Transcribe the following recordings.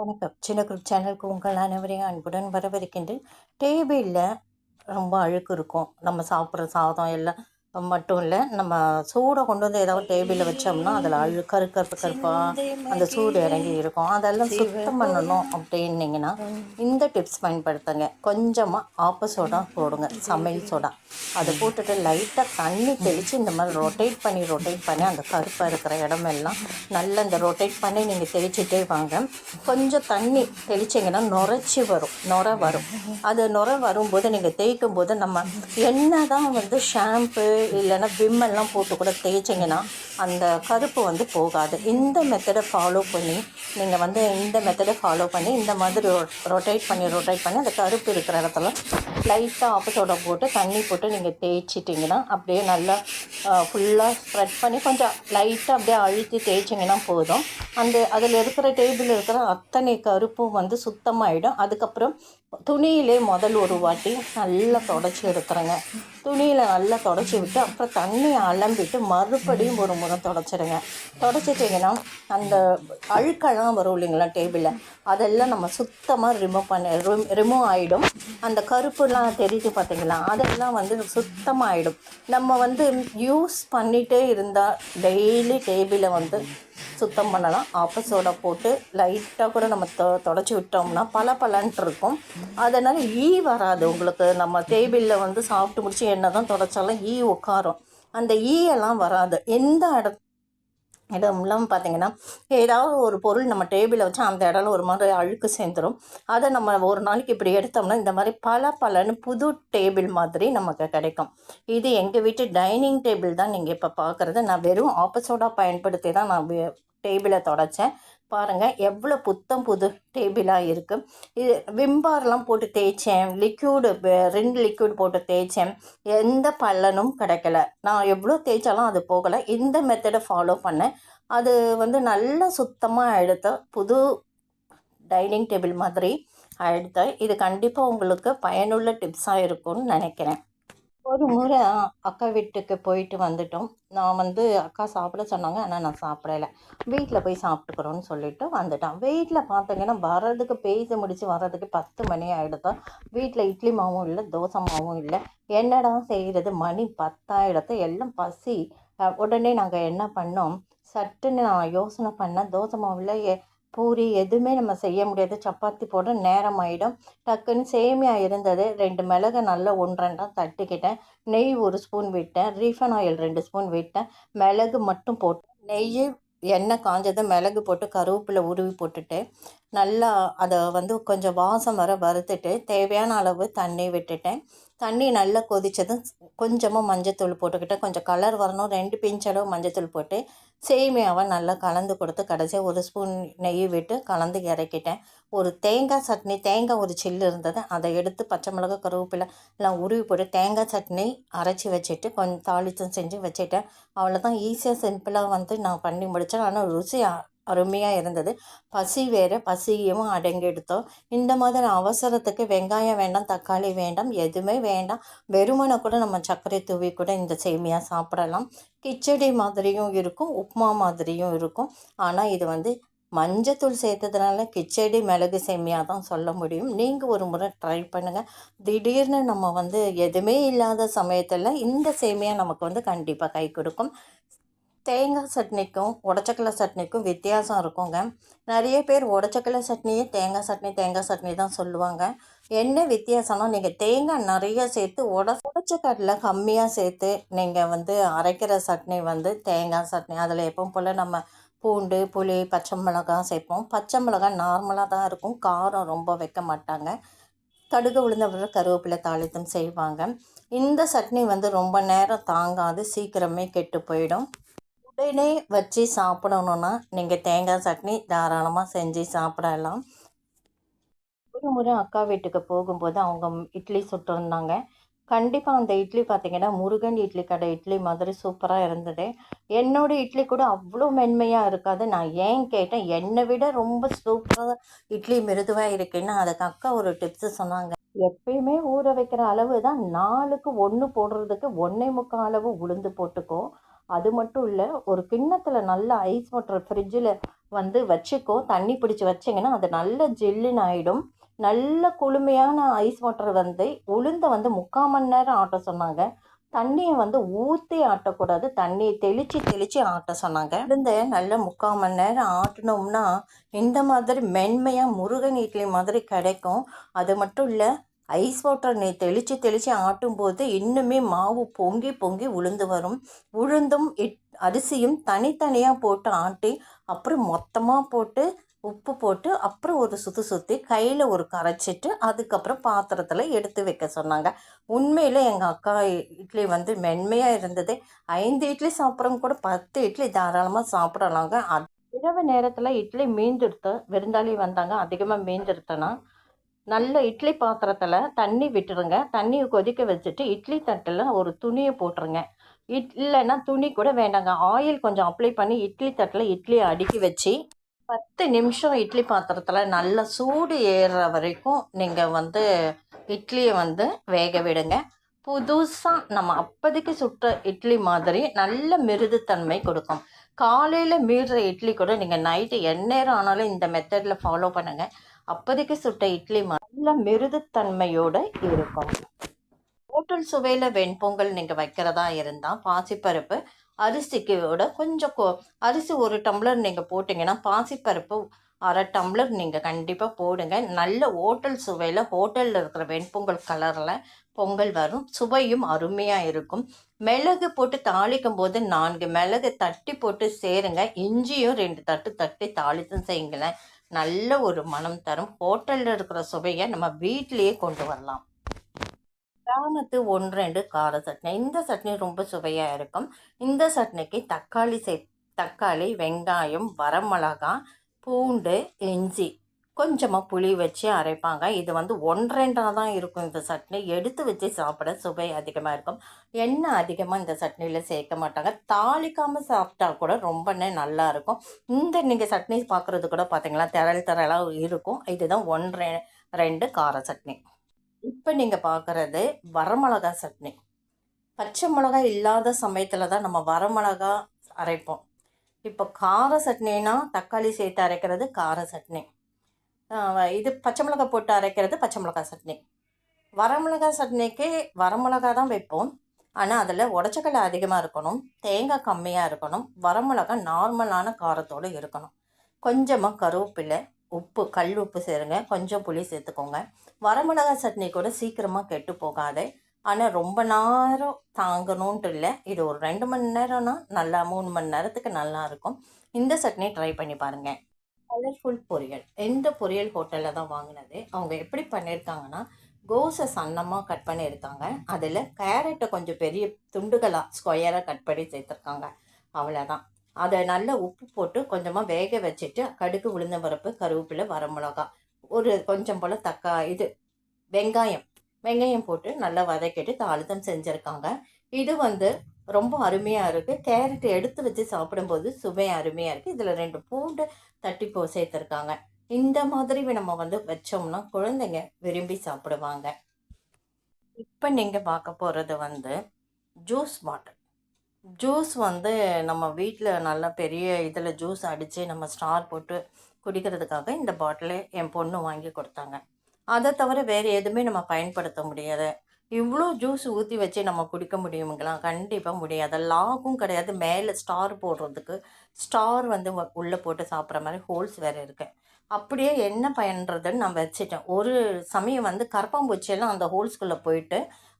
வணக்கம். சின்ன குரூப் சேனலுக்கு உங்கள் அனைவரையும் அன்புடன் வரவேற்கின்றேன். டேபிளில் ரொம்ப அழுக்கு இருக்கும். நம்ம சாப்பிட்ற சாதம் எல்லாம் மட்டும் இல்லை நம்ம சூடை கொண்டு வந்து ஏதாவது டேபிளில் வச்சோம்னா அதில் அழு கருக்கருப்பு கருப்பாக அந்த சூடு இறங்கி இருக்கும். அதெல்லாம் சுத்தம் பண்ணணும் அப்படின்னீங்கன்னா இந்த டிப்ஸ் பயன்படுத்துங்க. கொஞ்சமாக ஆப்ப சோடா போடுங்க சமையல் சோடா. அதை போட்டுட்டு லைட்டாக தண்ணி தெளித்து இந்த மாதிரி ரொட்டேட் பண்ணி ரொட்டேட் பண்ணி அந்த கருப்பாக இருக்கிற இடமெல்லாம் நல்லா இந்த ரொட்டேட் பண்ணி நீங்கள் தெளிச்சிட்டே வாங்க. கொஞ்சம் தண்ணி தெளிச்சிங்கன்னா நுரைச்சி வரும் நுரை வரும். அது நுரை வரும்போது நீங்கள் தேய்க்கும் போது நம்ம என்ன தான் வந்து ஷாம்பு இல்லைன்னா விம்மெல்லாம் போட்டு கூட தேய்ச்சிங்கன்னா அந்த கருப்பு வந்து போகாது. இந்த மெத்தடை ஃபாலோ பண்ணி நீங்கள் வந்து இந்த மெத்தடை ஃபாலோ பண்ணி இந்த மாதிரி ரொட்டேட் பண்ணி ரொட்டேட் பண்ணி அந்த கருப்பு இருக்கிற இடத்துல லைட்டாக ஆப்பத்தோட போட்டு தண்ணி போட்டு நீங்கள் தேய்ச்சிட்டிங்கன்னா அப்படியே நல்லா ஃபுல்லாக ஸ்ப்ரெட் பண்ணி கொஞ்சம் லைட்டாக அப்படியே அழுத்தி தேய்ச்சிங்கன்னா போதும். அந்த அதில் இருக்கிற டேபிள் இருக்கிற அத்தனை கருப்பும் வந்து சுத்தமாகிடும் அதுக்கப்புறம் துணியிலே முதல் ஒரு வாட்டி நல்லா தொடச்சி எடுக்கிறேங்க. துணியில் நல்லா தொடச்சி விட்டு அப்புறம் தண்ணி அலம்பிட்டு மறுபடியும் ஒரு முறை தொடச்சிடுங்க. தொடச்சிட்டிங்கன்னா அந்த அழுக்கெல்லாம் வரும் இல்லைங்களா டேபிளில் அதெல்லாம் நம்ம சுத்தமாக ரிமூவ் பண்ண ரிமூவ் ஆகிடும் அந்த கருப்புலாம் தெரியுது பார்த்தீங்களா? அதெல்லாம் வந்து சுத்தமாக ஆகிடும் நம்ம வந்து யூஸ் பண்ணிகிட்டே இருந்தால் டெய்லி டேபிளை வந்து சுத்தம் பண்ணலாம். ஆப்ப சோடா போட்டு லைட்டாக கூட நம்ம தொ தொடச்சி விட்டோம்னா பல பலன்ட்டு இருக்கும். அதனால் ஈ வராது உங்களுக்கு. நம்ம டேபிளில் வந்து சாப்பிட்டு முடிச்சு என்ன தான் தொடச்சாலும் ஈ உட்காரும். அந்த e ஈயெல்லாம் வராது. எந்த இட இடம்லாம் பார்த்தீங்கன்னா ஏதாவது ஒரு பொருள் நம்ம டேபிளில் வச்சா அந்த இடம்ல ஒரு மாதிரி அழுக்கு சேர்ந்துடும் அதை நம்ம ஒரு நாளைக்கு இப்படி எடுத்தோம்னா இந்த மாதிரி பல பலன்னு புது டேபிள் மாதிரி நமக்கு கிடைக்கும். இது எங்கள் வீட்டு டைனிங் டேபிள் தான் நீங்கள் இப்போ பார்க்குறது. நான் வெறும் ஆப்போசோடாக பயன்படுத்தி தான் நான் டேபிளை தொடச்சேன். பாருங்கள் எவ்வளோ புத்தம் புது டேபிளாக இருக்குது இது விம்பார்லாம் போட்டு தேய்ச்சேன். லிக்யூடு ரெண்டு லிக்யூட் போட்டு தேய்ச்சேன். எந்த பலனும் கிடைக்கல. நான் எவ்வளோ தேய்ச்சாலும் அது போகலை. இந்த மெத்தடை ஃபாலோ பண்ணேன். அது வந்து நல்லா சுத்தமாக எடுத்த புது டைனிங் டேபிள் மாதிரி எடுத்தேன் இது கண்டிப்பாக உங்களுக்கு பயனுள்ள டிப்ஸாக இருக்கும்னு நினைக்கிறேன். ஒரு முறை அக்கா வீட்டுக்கு போயிட்டு வந்துட்டோம். நான் வந்து அக்கா சாப்பிட சொன்னாங்க. ஆனால் நான் சாப்பிடல. வீட்டில் போய் சாப்பிட்டுக்கிறோன்னு சொல்லிட்டு வந்துட்டோம் வீட்டில் பார்த்தீங்கன்னா வர்றதுக்கு பேசி முடித்து வர்றதுக்கு பத்து மணி ஆகிடுதோ வீட்டில் இட்லி மாவும் இல்லை தோசை மாவும் இல்லை. என்னடா செய்கிறது மணி பத்தாயிடத்தை எல்லாம் பசி. உடனே நாங்கள் என்ன பண்ணோம்? சட்டுன்னு நான் யோசனை பண்ணேன். தோசை மாவில் பூரி எதுவுமே நம்ம செய்ய முடியாது. சப்பாத்தி போட நேரம் ஆகிடும் டக்குன்னு சேமியா இருந்தது. ரெண்டு மிளகை நல்லா ஒன்றெண்டா தட்டிக்கிட்டேன். நெய் ஒரு ஸ்பூன் விட்டேன். ரீஃபன் ஆயில் ரெண்டு ஸ்பூன் விட்டேன். மிளகு மட்டும் போட்டு நெய் எண்ணெய் காஞ்சதை மிளகு போட்டு கருவேப்பிலை உருவி போட்டுட்டு நல்லா அதை வந்து கொஞ்சம் வாசம் வர வறுத்துட்டு தேவையான அளவு தண்ணி விட்டுட்டேன். தண்ணி நல்லா கொதித்ததும் கொஞ்சமாக மஞ்சத்தூள் போட்டுக்கிட்டேன் கொஞ்சம் கலர் வரணும். ரெண்டு பிஞ்ச் அளவு மஞ்சத்தூள் போட்டு சேமியாவை நல்லா கலந்து கொடுத்து கடைசியாக ஒரு ஸ்பூன் நெய் விட்டு கலந்து இறக்கிட்டேன். ஒரு தேங்காய் சட்னி தேங்காய் ஒரு சில்லு இருந்தது. அதை எடுத்து பச்சை மிளகா கருவேப்பிலை எல்லாம் உருவி போட்டு தேங்காய் சட்னி அரைச்சி வச்சுட்டு கொஞ்சம் தாளித்தம் செஞ்சு வச்சுட்டேன். அவ்வளோதான் ஈஸியாக சிம்பிளாக வந்து நான் பண்ணி முடித்தேன் ஆனால் ருசி அருமையாக இருந்தது. பசி வேறு பசியும் அடங்கிடுத்தோம். இந்த மாதிரி அவசரத்துக்கு வெங்காயம் வேண்டாம் தக்காளி வேண்டாம் எதுவுமே வேண்டாம். வெறுமனை கூட நம்ம சர்க்கரை தூவி கூட இந்த சேமியா சாப்பிடலாம். கிச்சடி மாதிரியும் இருக்கும் உப்மா மாதிரியும் இருக்கும். ஆனால் இது வந்து மஞ்சத்தூள் சேர்த்ததுனால கிச்சடி மிளகு சேமியாக தான் சொல்ல முடியும். நீங்கள் ஒரு முறை ட்ரை பண்ணுங்கள் திடீர்னு நம்ம வந்து எதுவுமே இல்லாத சமயத்தில் இந்த சேமியா நமக்கு வந்து கண்டிப்பாக கை கொடுக்கும். தேங்காய் சட்னிக்கும் உடச்சக்கலை சட்னிக்கும் வித்தியாசம் இருக்குங்க. நிறைய பேர் உடச்சக்கலை சட்னியே தேங்காய் சட்னி தேங்காய் சட்னி தான் சொல்லுவாங்க. என்ன வித்தியாசம்னா நீங்கள் தேங்காய் நிறைய சேர்த்து உட உடச்சக்கடலை கம்மியாக சேர்த்து நீங்கள் வந்து அரைக்கிற சட்னி வந்து தேங்காய் சட்னி. அதில் எப்பவும் போல் நம்ம பூண்டு புளி பச்சை மிளகாய் சேர்ப்போம். பச்சை மிளகாய் நார்மலாக தான் இருக்கும். காரம் ரொம்ப வைக்க மாட்டாங்க. கடுகு உளுந்த கருவேப்பிலை தாளித்தம் செய்வாங்க. இந்த சட்னி வந்து ரொம்ப நேரம் தாங்காது சீக்கிரமே கெட்டு போயிடும். உடனே வச்சு சாப்பிடணுன்னா நீங்கள் தேங்காய் சட்னி தாராளமாக செஞ்சு சாப்பிடலாம். ஒரு முறை அக்கா வீட்டுக்கு போகும்போது அவங்க இட்லி சுட்டிருந்தாங்க கண்டிப்பாக அந்த இட்லி பார்த்தீங்கன்னா முருகன் இட்லி கடை இட்லி மாதிரி சூப்பராக இருந்தது. என்னோட இட்லி கூட அவ்வளோ மென்மையாக இருக்காது. நான் ஏன் கேட்டேன்? என்னை விட ரொம்ப சூப்பராக இட்லி மிருதுவாக இருக்குன்னு அதுக்கு அக்கா ஒரு டிப்ஸு சொன்னாங்க. எப்பயுமே ஊற வைக்கிற அளவு தான் நாலுக்கு ஒன்று போடுறதுக்கு ஒன்றே முக்கால் அளவு உளுந்து போட்டுக்கோ. அது மட்டும் இல்லை ஒரு கிண்ணத்தில் நல்லா ஐஸ் வாட்டர் ஃப்ரிட்ஜில் வந்து வச்சுக்கோ. தண்ணி பிடிச்சி வச்சிங்கன்னா அது நல்ல ஜில்லுன்னு ஆகிடும் நல்ல குளுமையான ஐஸ் வாட்டர் வந்து உளுந்தை வந்து முக்கால் மணி நேரம் ஆட்ட சொன்னாங்க. தண்ணியை வந்து ஊற்றி ஆட்டக்கூடாது. தண்ணியை தெளித்து தெளித்து ஆட்ட சொன்னாங்க. உளுந்த நல்ல முக்கால் மணி நேரம் ஆட்டினோம்னா இந்த மாதிரி மென்மையாக முருகன் இட்லி மாதிரி கிடைக்கும். அது மட்டும் இல்லை ஐஸ் வாட்டர் நீ தெளித்து தெளித்து ஆட்டும் போது இன்னுமே மாவு பொங்கி பொங்கி உளுந்து வரும். உளுந்தும் இட் அரிசியும் தனித்தனியாக போட்டு ஆட்டி அப்புறம் மொத்தமாக போட்டு உப்பு போட்டு அப்புறம் ஒரு சுற்றி சுற்றி கையில் ஒரு கரைச்சிட்டு அதுக்கப்புறம் பாத்திரத்தில் எடுத்து வைக்க சொன்னாங்க. உண்மையில் எங்கள் அக்கா இட்லி வந்து மென்மையாக இருந்தது. ஐந்து இட்லி சாப்பிட்றவங்க கூட பத்து இட்லி தாராளமாக சாப்பிடலாங்க. இரவு நேரத்தில் இட்லி மீந்துடுத்து விருந்தாளி வந்தாங்க. அதிகமாக மீந்துடுத்தனா நல்ல இட்லி பாத்திரத்தில் தண்ணி விட்டுருங்க. தண்ணியை கொதிக்க வச்சுட்டு இட்லி தட்டில் ஒரு துணியை போட்டுருங்க. இட் இல்லைன்னா துணி கூட வேண்டாங்க. ஆயில் கொஞ்சம் அப்ளை பண்ணி இட்லி தட்டில் இட்லியை அடுக்கி வச்சு பத்து நிமிஷம் இட்லி பாத்திரத்தில் நல்லா சூடு ஏறுற வரைக்கும் நீங்கள் வந்து இட்லியை வந்து வேக விடுங்க. புதுசாக நம்ம அப்போதைக்கு சுட்ட இட்லி மாதிரி நல்ல மிருதுத்தன்மை கொடுக்கும். காலையில் மீறுற இட்லி கூட நீங்கள் நைட்டு எந்நேரம் ஆனாலும் இந்த மெத்தடில் ஃபாலோ பண்ணுங்கள் அப்போதைக்கு சுட்ட இட்லி நல்ல மிருதுத்தன்மையோடு இருக்கும். ஹோட்டல் சுவையில் வெண்பொங்கல் நீங்கள் வைக்கிறதா இருந்தால் பாசிப்பருப்பு அரிசிக்கு விட கொஞ்சம் கொ அரிசி ஒரு டம்ளர் நீங்கள் போட்டிங்கன்னா பாசிப்பருப்பு அரை டம்ளர் நீங்கள் கண்டிப்பாக போடுங்க. நல்ல ஹோட்டல் சுவையில் ஹோட்டலில் இருக்கிற வெண்பொங்கல் கலரில் பொங்கல் வரும். சுவையும் அருமையாக இருக்கும். மிளகு போட்டு தாளிக்கும் போது நான்கு மிளகு தட்டி போட்டு சேருங்க. இஞ்சியும் ரெண்டு தட்டு தட்டி தாளித்தும் செய்யுங்களேன். நல்ல ஒரு மனம் தரும். ஹோட்டலில் இருக்கிற சுவையை நம்ம வீட்டிலேயே கொண்டு வரலாம். கிராமத்து ஒன்று ரெண்டு கார சட்னி. இந்த சட்னி ரொம்ப சுவையாக இருக்கும். இந்த சட்னிக்கு தக்காளி சே தக்காளி வெங்காயம் வரமிளகா பூண்டு இஞ்சி கொஞ்சமாக புளி வச்சு அரைப்பாங்க. இது வந்து ஒன்றரெண்டாக தான் இருக்கும் இந்த சட்னி. எடுத்து வச்சு சாப்பிட சுவை அதிகமாக இருக்கும். எண்ணெய் அதிகமாக இந்த சட்னியில் சேர்க்க மாட்டாங்க. தாளிக்காமல் சாப்பிட்டா கூட ரொம்ப நல்லா இருக்கும். இந்த நீங்கள் சட்னி பார்க்குறது கூட பார்த்தீங்களா திரள் திரளாக இருக்கும். இதுதான் ஒன்றரை ரெண்டு கார சட்னி. இப்போ நீங்கள் பார்க்குறது வரமிளகா சட்னி. பச்சை மிளகா இல்லாத சமயத்தில் தான் நம்ம வரமிளகா அரைப்போம். இப்போ கார சட்னினா தக்காளி சேர்த்து அரைக்கிறது கார சட்னி. இது பச்சை மிளகா போட்டு அரைக்கிறது பச்சை மிளகா சட்னி. வரமிளகா சட்னிக்கு வரமிளகா தான் வைப்போம். ஆனால் அதில் உடச்சக்கடலை அதிகமாக இருக்கணும் தேங்காய் கம்மியாக இருக்கணும் வரமிளகா நார்மலான காரத்தோடு இருக்கணும். கொஞ்சமாக கருவேப்பிலை உப்பு கல் உப்பு சேருங்க கொஞ்சம் புளி சேர்த்துக்கோங்க. வரமிளகா சட்னி கூட சீக்கிரமாக கெட்டு போகாது. ஆனால் ரொம்ப நேரம் தாங்கணுன்ட்டு இல்லை இது ஒரு ரெண்டு மணி நேரம்னா நல்லா மூணு மணி நேரத்துக்கு நல்லா இருக்கும். இந்த சட்னி ட்ரை பண்ணி பாருங்கள் கலர்ஃபுல் பொரியல். எந்த பொரியல் ஹோட்டலில் தான் வாங்கினது. அவங்க எப்படி பண்ணியிருக்காங்கன்னா கோஸை சன்னமாக கட் பண்ணியிருக்காங்க. அதில் கேரட்டை கொஞ்சம் பெரிய துண்டுகளாக ஸ்கொயராக கட் பண்ணி சேர்த்துருக்காங்க. அவ்வளோதான் அதை நல்லா உப்பு போட்டு கொஞ்சமாக வேக வச்சுட்டு கடுகு உளுந்த பருப்பு கருவேப்பிலை வரமிளகா ஒரு கொஞ்சம் போல் தக்கா இது வெங்காயம். வெங்காயம் போட்டு நல்லா வதக்கிட்டு தாளிதம் செஞ்சுருக்காங்க. இது வந்து ரொம்ப அருமையாக இருக்குது கேரட் எடுத்து வச்சு சாப்பிடும்போது சுவை அருமையாக இருக்குது இதில் ரெண்டு பூண்டு தட்டி போ சேர்த்துருக்காங்க. இந்த மாதிரி நம்ம வந்து வச்சோம்னா குழந்தைங்க விரும்பி சாப்பிடுவாங்க. இப்போ நீங்கள் பார்க்க போகிறது வந்து ஜூஸ் பாட்டில். ஜூஸ் வந்து நம்ம வீட்டில் நல்லா பெரிய இதில் ஜூஸ் அடித்து நம்ம ஸ்டார் போட்டு குடிக்கிறதுக்காக இந்த பாட்டிலே என் பொண்ணு வாங்கி கொடுத்தாங்க. அதை தவிர வேறு எதுவுமே நம்ம பயன்படுத்த முடியாது. இவ்வளோ ஜூஸ் ஊற்றி வச்சு நம்ம குடிக்க முடியுங்களா கண்டிப்பாக முடியாது. லாகும் கிடையாது. மேலே ஸ்டார் போடுறதுக்கு ஸ்டார் வந்து உள்ளே போட்டு சாப்பிட்ற மாதிரி ஹோல்ஸ் வேறு இருக்குது அப்படியே என்ன பயன்றதுன்னு நான் வச்சுட்டேன் ஒரு சமயம் வந்து கரப்பாம்பூச்சியெல்லாம் அந்த ஹோல்ஸ்குள்ளே போயிட்டு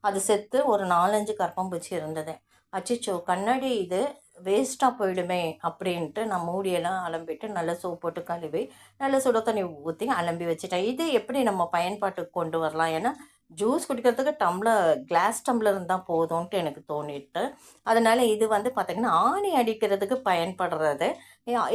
அது செத்து ஒரு நாலஞ்சு கரப்பாம்பூச்சி இருந்தது. அச்சிச்சோ கண்ணாடி இது வேஸ்ட்டாக போயிடுமே அப்படின்ட்டு நான் மூடியெல்லாம் அலம்பிட்டு நல்லா சோப் போட்டு கழுவி நல்லா சுட தண்ணி ஊற்றி அலம்பி வச்சுட்டேன். இது எப்படி நம்ம பயன்பாட்டுக்கு கொண்டு வரலாம்? ஏன்னா ஜூஸ் குடிக்கிறதுக்கு டம்ளர் கிளாஸ் டம்ளர் இருந்தால் போதும்ன்ட்டு எனக்கு தோணிட்டு. அதனால் இது வந்து பார்த்திங்கன்னா ஆணி அடிக்கிறதுக்கு பயன்படுறது.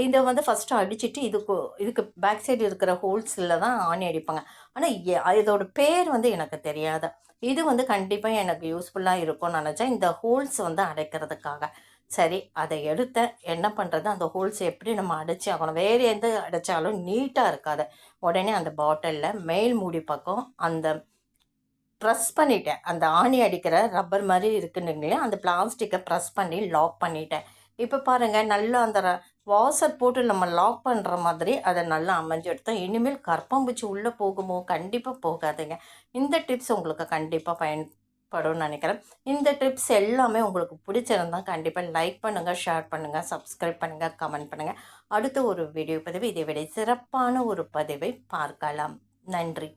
இதை வந்து ஃபஸ்ட்டு அடிச்சுட்டு இதுக்கு இதுக்கு பேக் சைடு இருக்கிற ஹோல்ஸில் தான் ஆணி அடிப்பாங்க. ஆனால் இதோட பேர் வந்து எனக்கு தெரியாது. இது வந்து கண்டிப்பாக எனக்கு யூஸ்ஃபுல்லாக இருக்கும்னு நினச்சேன். இந்த ஹோல்ஸ் வந்து அடைக்கிறதுக்காக. சரி அதை எடுத்த என்ன பண்ணுறது அந்த ஹோல்ஸ் எப்படி நம்ம அடைச்சி ஆகணும்? வேறு எந்த அடைச்சாலும் நீட்டாக இருக்காது. உடனே அந்த பாட்டிலில் மேல் மூடி பக்கம் அந்த ப்ரெஸ் பண்ணிட்டேன். அந்த ஆணி அடிக்கிற ரப்பர் மாதிரி இருக்குன்னு அந்த பிளாஸ்டிக்கை ப்ரெஸ் பண்ணி லாக் பண்ணிட்டேன். இப்போ பாருங்கள் நல்லா அந்த வாசர் போட்டு நம்ம லாக் பண்ணுற மாதிரி அதை நல்லா அமைஞ்சு எடுத்தோம் இனிமேல் கற்பம்பூச்சி உள்ளே போகுமோ? கண்டிப்பாக போகாதுங்க. இந்த டிப்ஸ் உங்களுக்கு கண்டிப்பாக பயன்படும்னு நினைக்கிறேன். இந்த டிப்ஸ் எல்லாமே உங்களுக்கு பிடிச்சிருந்தா கண்டிப்பாக லைக் பண்ணுங்கள் ஷேர் பண்ணுங்கள் சப்ஸ்கிரைப் பண்ணுங்கள் கமெண்ட் பண்ணுங்கள் அடுத்த ஒரு வீடியோ பதிவு. இதை விட சிறப்பான ஒரு பதிவை பார்க்கலாம். நன்றி.